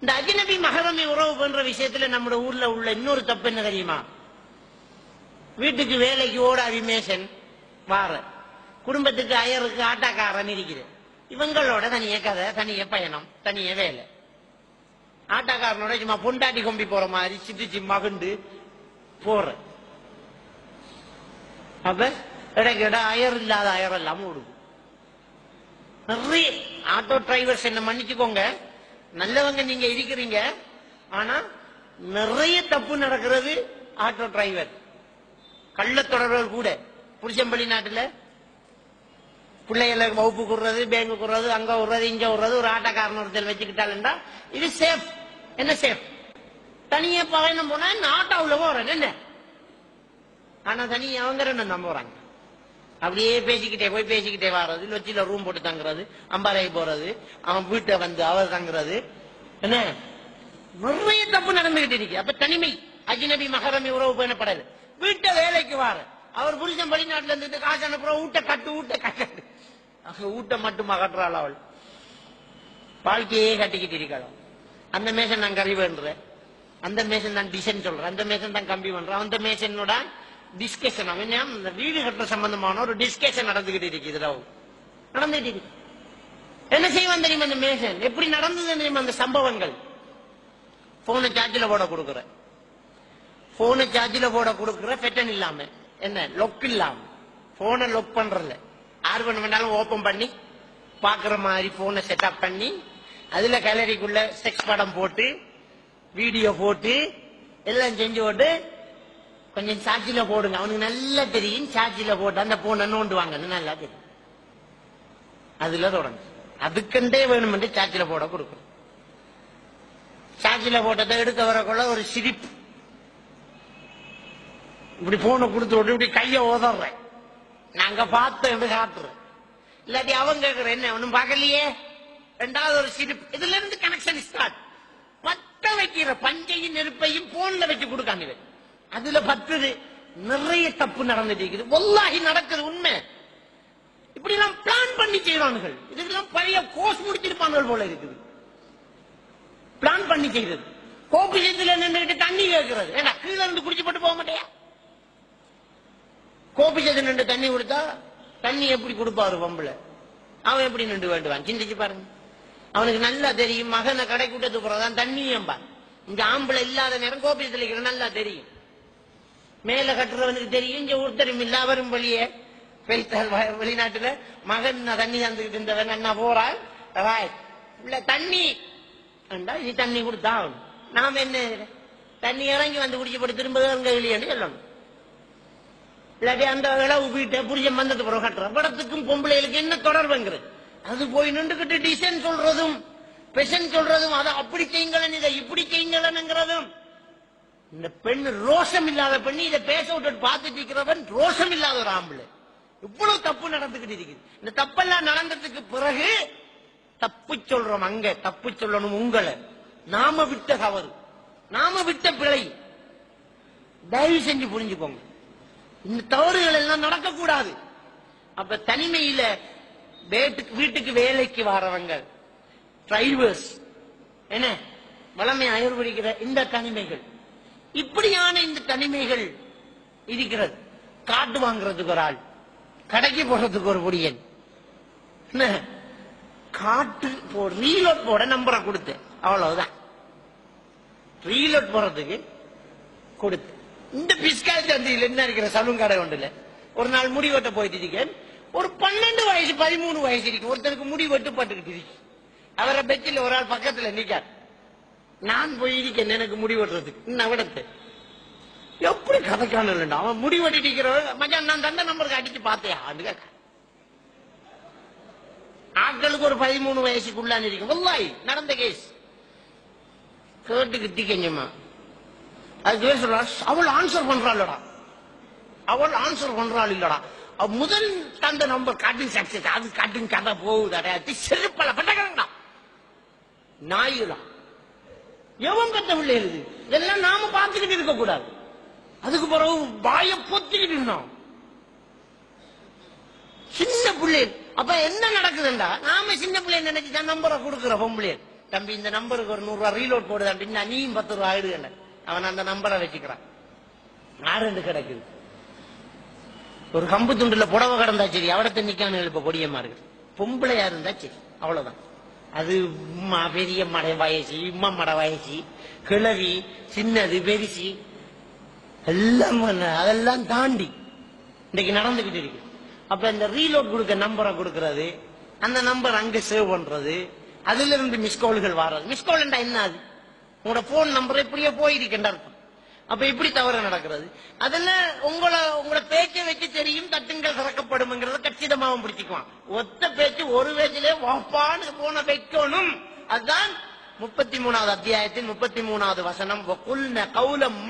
இந்த அஜினபி மகரமி உறவு பண்ற விஷயத்துல நம்ம ஊர்ல உள்ள இன்னொரு தப்பு என்ன தெரியுமா? வீட்டுக்கு வேலைக்கு ஓட அபிமேஷன் வார. குடும்பத்துக்கு அயருக்கு ஆட்டாக்காரன் இருக்குது. இவங்களோட தனிய கதை தனிய பயணம் தனிய வேலை. ஆட்டாக்காரனோட சும்மா பொண்டாட்டி கொம்பி போற மாதிரி சித்திச்சு மகுண்டு போற. அப்ப இடைக்கு இட அயர் இல்லாத அயர் எல்லாம் ஓடுது. நிறைய ஆட்டோ டிரைவர்ஸ் என்ன மன்னிச்சுக்கோங்க. நல்லவங்க நீங்க இருக்கிறீங்க ஆனா நிறைய தப்பு நடக்கிறது ஆட்டோ டிரைவர் கள்ள தொடர்கள் கூட. புருஷம்பள்ளி நாட்டுல பிள்ளைகளை வகுப்பு குடுறது பேங்கு குடுறது அங்க விடுறது இங்க விடுறது ஒரு ஆட்டோக்காரன் ஒருத்தர் வச்சுக்கிட்டாலுண்டா இது சேஃப் என்ன சேஃப் தனியா பயணம் போனா நான் ஆட்டோவுல போறேன். என்ன? ஆனா தனி அவங்க ரெண்டு நம்புறாங்க அப்படியே பேசிக்கிட்டே போய் பேசிக்கிட்டே வர்றது லொச்சில ரூம் போட்டு தங்குறது அம்பாறை போறது அவன் வீட்டை வந்து அவர் தங்குறது. என்ன? நிறைய தப்பு நடந்துகிட்டு இருக்கு. அப்ப தனிமை அஜினபி மகரமி உறவு பண்ணப்படாது வீட்டை வேலைக்கு வார. அவர் புருஷன் வெளிநாட்டுல இருந்து காசு அனுப்புற ஊட்ட கட்டு ஊட்ட கட்டு. அங்க ஊட்ட மட்டும் அகற்றாள் அவள். வாழ்க்கையே கட்டிக்கிட்டு இருக்காள் அந்த மேசன் நான் கறி வேண்டுறேன் அந்த மேசன் தான் டிசைன் சொல்றேன் அந்த மேசன் தான் கம்பி பண்றேன் அந்த மேசனோட டிஸ்கஷன் அவன் ஏன் இந்த வீடு கட்டுற சம்பந்தமான ஒரு டிஸ்கஷன் நடந்துகிட்டு இருக்கு இதுல நடந்துகிட்டு இருக்கு. என்ன செய்வான் தெரியுமா அந்த மேசன் எப்படி நடந்தது தெரியுமா அந்த சம்பவங்கள்? போனை சார்ஜில் போட கொடுக்குற போனை சார்ஜில் போட கொடுக்குற பெட்டன் இல்லாம. என்ன லொக் இல்லாம. போனை லொக் பண்றல ஆறு பண்ண வேண்டாலும் ஓபன் பண்ணி பாக்குற மாதிரி போனை செட்டப் பண்ணி அதுல கேலரிக்குள்ள செக்ஸ் படம் போட்டு வீடியோ போட்டு எல்லாம் செஞ்சு போட்டு கொஞ்சம் சார்ஜில போடுங்க. அவனுக்கு நல்லா தெரியும். சார்ஜில போட்டு அந்த போனை நோண்டுவாங்கன்னு நல்லா தெரியும். அதுல தொடங்க அதுக்கண்டே வேணுமென்று சார்ஜில போட கொடுக்கணும். சார்ஜில போட்டதை எடுக்க வரக்குள்ள ஒரு சிரிப்பு. இப்படி போனை கொடுத்து விட்டு இப்படி கைய உதறேன். நாங்க பார்த்தோம் காட்டுறோம் இல்லாட்டி அவங்க கேக்குற என்ன ஒன்னும் பார்க்கலையே? ரெண்டாவது ஒரு சிரிப்பு. இதுல இருந்து கனெக்ஷன் ஸ்டார்ட் பத்த வைக்கிற பஞ்சையும் நெருப்பையும் போன்ல வச்சு கொடுக்காங்க அதுல பத்துது நிறைய தப்பு நடந்துட்டு இருக்குது. ஒல்லாகி நடக்குது உண்மை. இப்படி எல்லாம் பிளான் பண்ணி செய்வானுகள். இதுக்கெல்லாம் பழைய கோர்ஸ் முடிச்சிருப்பாங்க போல இருக்குது. பிளான் பண்ணி செய்யறது கோபி செத்துல நின்றுட்டு தண்ணி கேட்கறது ஏன்னா கீழே இருந்து குடிச்சு போட்டு போக மாட்டியா? கோபி செத்து நின்று தண்ணி கொடுத்தா தண்ணி எப்படி கொடுப்பாரு பொம்பளை அவன் எப்படி நின்று வேண்டுவான்? சிந்திச்சு பாருங்க. அவனுக்கு நல்லா தெரியும். மகனை கடை கூட்டத்துக்கு போறதான் தண்ணி ஏம்பான் இங்க ஆம்பளை இல்லாத நேரம் கோபி இருக்கிற நல்லா தெரியும். மேல கட்டுறவனுக்கு தெரியும் இங்க ஒருத்தரும் இல்ல அவரும் வெளியே. பெய்தால் வெளிநாட்டுல மகன் தண்ணி தந்துகிட்டு இருந்தவன் அண்ணா போறாள். ராய் தண்ணி. அண்டா இது தண்ணி கொடுத்தா நாம என்ன தண்ணி இறங்கி வந்து குடிச்சு போட்டு திரும்ப அங்க இல்லையான்னு சொல்லணும். இல்லாட்டி அந்த இளவு வீட்டை புரிஞ்ச மந்தத்து பிறகு கட்டுறோம் படத்துக்கும் பொம்பளைகளுக்கு என்ன தொடர்புங்கிறது? அது போய் நின்றுகிட்டு டிசைன் சொல்றதும் பெஷன் சொல்றதும் அதை அப்படி செய்யுங்களேன் இதை இப்படி செய்யுங்களேன்ங்கிறதும். இந்த பெண் ரோஷம் இல்லாத பெண் இதை பேச விட்டு பார்த்துட்டு இருக்கிறவன் ரோஷம் இல்லாத ஒரு ஆம்பளை. இவ்வளவு தப்பு நடந்துகிட்டு இருக்குது. இந்த தப்பெல்லாம் நடந்ததுக்கு பிறகு தப்பு சொல்றோம் அங்க தப்பு சொல்லணும் உங்களை. நாம விட்ட தவறு. நாம விட்ட பிழை. தயவு செஞ்சு புரிஞ்சுக்கோங்க. இந்த தவறுகள் எல்லாம் நடக்கக்கூடாது. அப்ப தனிமையில வீட்டுக்கு வீட்டுக்கு வேலைக்கு வரவங்க டிரைவர்ஸ் என்ன? வளமை அயர்வடிக்கிற இந்த தனிமைகள். இப்படியான இந்த தனிமைகள் இருக்கிறது. காட்டு வாங்குறதுக்கு ஒரு ஆள் கடைக்கு போறதுக்கு ஒரு புடியன் என்ன? காட்டு போ ரீலோட் போட நம்பரை கொடுத்து. அவ்வளவுதான். ரீலோட் போறதுக்கு கொடுத்து. இந்த பிஸ்கால் சந்தையில் என்ன இருக்கிற சலூன் கடை ஒன்றுல ஒரு நாள் முடி வெட்ட போயிட்டு இருக்கேன் ஒரு பன்னெண்டு வயசு பதிமூணு வயசு இருக்கு. ஒருத்தருக்கு முடி வெட்டுப்பட்டுக்கிட்டு இருக்கு அவரை பெச்சில் ஒரு ஆள் பக்கத்துல நிக்கார். நான் போய் இருக்கேன் எனக்கு முடி வெட்டுறதுக்கு இன்னும் எப்படி கதைக்கான இல்லைண்டா அவன் முடி மச்சான் நான் தந்த நம்பருக்கு அடிச்சு பார்த்தேன். அது கேட்க. ஆட்களுக்கு ஒரு பதிமூணு வயசுக்குள்ளான் இருக்கும் வல்லாய் நடந்த கேஸ் கேட்டுக்கிட்டு கெஞ்சம்மா. அது பேர் சொல்றா அவள் ஆன்சர் பண்றாள்டா. அவள் ஆன்சர் பண்றாள் இல்லடா. அவ முதல் தந்த நம்பர் காட்டிங் சக்சஸ் அது காட்டிங் கதை போகுதடா செருப்பல பட்டக்கடா நாயுடா. எவன் பெற்ற பிள்ளை இது? இதெல்லாம் நாம பார்த்துக்கிட்டு இருக்க கூடாது. அதுக்கு பிறகு வாய பொத்திக்கிட்டு இருந்தோம். சின்ன பிள்ளை. அப்ப என்ன நடக்குதுண்டா? நாம சின்ன பிள்ளை நினைச்சு தான் நம்பரை கொடுக்குற பொம்பளை தம்பி இந்த நம்பருக்கு ஒரு நூறு ரூபாய் ரீலோட் போடுது? அப்படின்னு நீயும் பத்து ரூபாய் ஆயிடுங்க அவன் அந்த நம்பரை வச்சுக்கிறான். ஆறு கிடக்குது? ஒரு கம்பு துண்டுல புடவை கடந்தா சரி அவடத்தை நிக்கான இப்ப பொடியம்மா இருக்கு பொம்பளையா இருந்தா சரி அவ்வளவுதான். அது உம்மா பெரிய மடை வயசு இம்மா மடை வயசு. கிழவி சின்னது பெருசி. எல்லாம் அதெல்லாம் தாண்டி இன்னைக்கு நடந்துகிட்டு இருக்கு. அப்ப இந்த ரீலோட் கொடுக்க நம்பரை கொடுக்கறது அந்த நம்பர் அங்க சேவ் பண்றது அதுல இருந்து மிஸ் கால்கள் வர்றது. மிஸ் கால் என்ன அது? உங்களோட போன் நம்பர் இப்படியே போயிருக்கின்ற அர்த்தம்? அப்ப இப்படி தவறு நடக்கிறது. அதெல்லாம் உங்களை உங்களோட பேச்சை வச்சு தெரியும் தட்டுங்கள் திறக்கப்படும்ங்கிறத கச்சிதமாவும் பிடிச்சிக்குவான். ஒத்த பேச்சு ஒரு பேச்சிலே வாப்பான்னு போன வைக்கணும் அதுதான் முப்பத்தி மூணாவது அத்தியாயத்தின் முப்பத்தி மூணாவது வசனம். வகுல்ன கௌலம்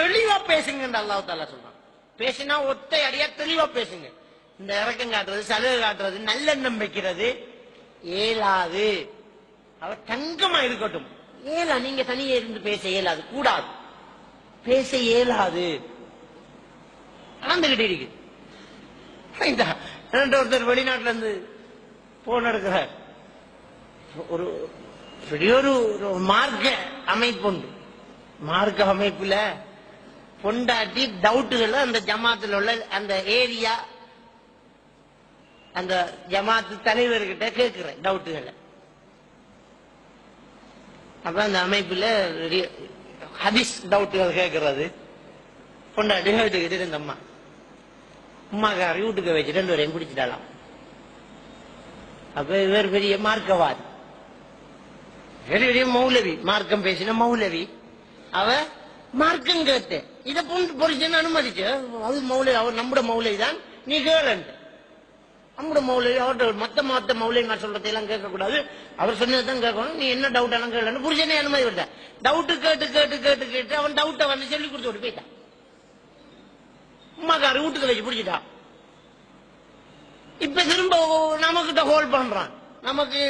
தெளிவா பேசுங்க அல்லாஹ் தாலா சொல்றான். பேசினா ஒத்தை அடியா தெளிவா பேசுங்க. இந்த இறக்கம் காட்டுறது சலுகை காட்டுறது நல்லெண்ணம் வைக்கிறது. ஏலாது அவ தங்கமா இருக்கட்டும். ஏலா நீங்க தனியே இருந்து பேச இயலாது கூடாது. பேச இயலாது. நடந்துகிட்டு இருக்கு. இந்த ரெண்டு ஒருத்தர் வெளிநாட்டுல இருந்து போன் எடுக்கிறார் ஒரு பெரிய ஒரு ஒரு மார்க்க அமைப்பு உண்டு. மார்க்க அமைப்புல பொண்டாட்டி டவுட்டுகள் அந்த ஜமாத்துல உள்ள அந்த ஏரியா அந்த ஜமாத்து தலைவர்கிட்ட கேட்கிறேன் டவுட்டுகளை. அப்ப அந்த அமைப்புல ஹதீஸ் டவுட்டுகள் கேட்கறது பொண்டாட்டி வீட்டுக்கிட்டு இருந்த அம்மா. அம்மாக்காரி வீட்டுக்கு வச்சு ரெண்டு வரையும் பிடிச்சிட்டாலாம் அப்ப இவர் பெரிய மார்க்கவாதி. பெரிய பெரிய மௌலவி. மார்க்கம் பேசின மௌலவி. அவ மார்க்கம் கேட்டு இத பொண்ணு பொறிச்சுன்னு அனுமதிச்சு? அது மௌலவி அவர் நம்முட மௌலவி தான் நீ கேளன்ட்டு. நம்மளோட மௌலவி மத்த மத்த மௌலைங்க நான் சொல்றதை எல்லாம் கேட்க கூடாது அவர் சொன்னதான் கேட்கணும். நீ என்ன டவுட் எல்லாம் கேட்கணும் புரிஞ்சனே அனுமதி விட்ட டவுட் கேட்டு கேட்டு கேட்டு கேட்டு அவன் டவுட்டை வந்து சொல்லி கொடுத்து விட்டு போயிட்டான். அம்மாக்காரு வீட்டுக்கு வச்சு பிடிச்சிட்டான் இப்ப திரும்ப நமக்கிட்ட ஹோல் பண்றான். நமக்கு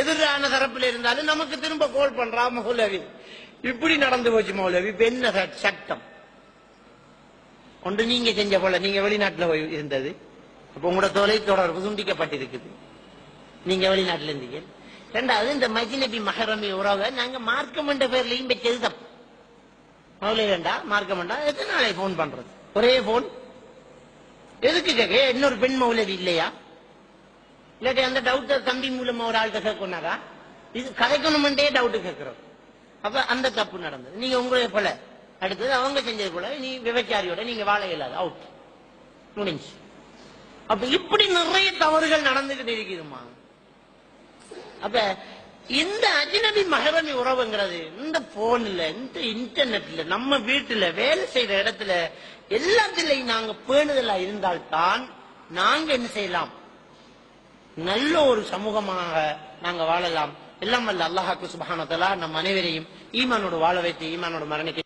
எதிரான தரப்பில் இருந்தாலும் நமக்கு திரும்ப கோல் பண்றான் மௌலவி. இப்படி நடந்து போச்சு மௌலவி. இப்ப என்ன சட்டம்? ஒன்று நீங்க செஞ்ச போல நீங்க வெளிநாட்டுல போய் இருந்தது. அப்ப உங்களோட தொலை தொடர்பு துண்டிக்கப்பட்டிருக்குது. நீங்க வெளிநாட்டுல இருந்தீங்க. ரெண்டாவது இந்த மஜினபி மஹரமி உறவை நாங்க மார்க்கம் என்ற பேர்லயும் வச்சது தப்பு. மௌலவி வேண்டா மார்க்கம் வேண்டா எத்தனை நாளை போன் பண்றது? ஒரே போன் எதுக்கு கேட்க? இன்னொரு பெண் மௌலவி இல்லையா? இல்லாட்டி அந்த டவுட் தம்பி மூலமா ஒரு ஆள்கிட்ட கேட்கணாரா இது கதைக்கணுமெண்டே டவுட் கேட்கிறோம். அப்ப அந்த தப்பு நடந்தது. நீங்க உங்களே போல அடுத்தது அவங்க செஞ்சது போல நீ விபச்சாரியோட நீங்க வாழ இயலாது. அவுட் முடிஞ்சு. அப்ப இப்படி நிறைய தவறுகள் நடந்துகிட்டு இருக்குதுமா அப்ப இந்த அஜினபி மகரமி உறவுங்கிறது இந்த போன்ல இந்த இன்டர்நெட்ல நம்ம வீட்டுல வேலை செய்யற இடத்துல எல்லாத்திலையும் நாங்க பேணுதலா இருந்தால்தான் நாங்க என்ன செய்யலாம்? நல்ல ஒரு சமூகமாக நாங்க வாழலாம். எல்லாம் வல்ல அல்லாஹாக்கு சுபஹானத்தலா நம் அனைவரையும் ஈமானோடு வாழ வைத்து ஈமானோடு மரணிக்க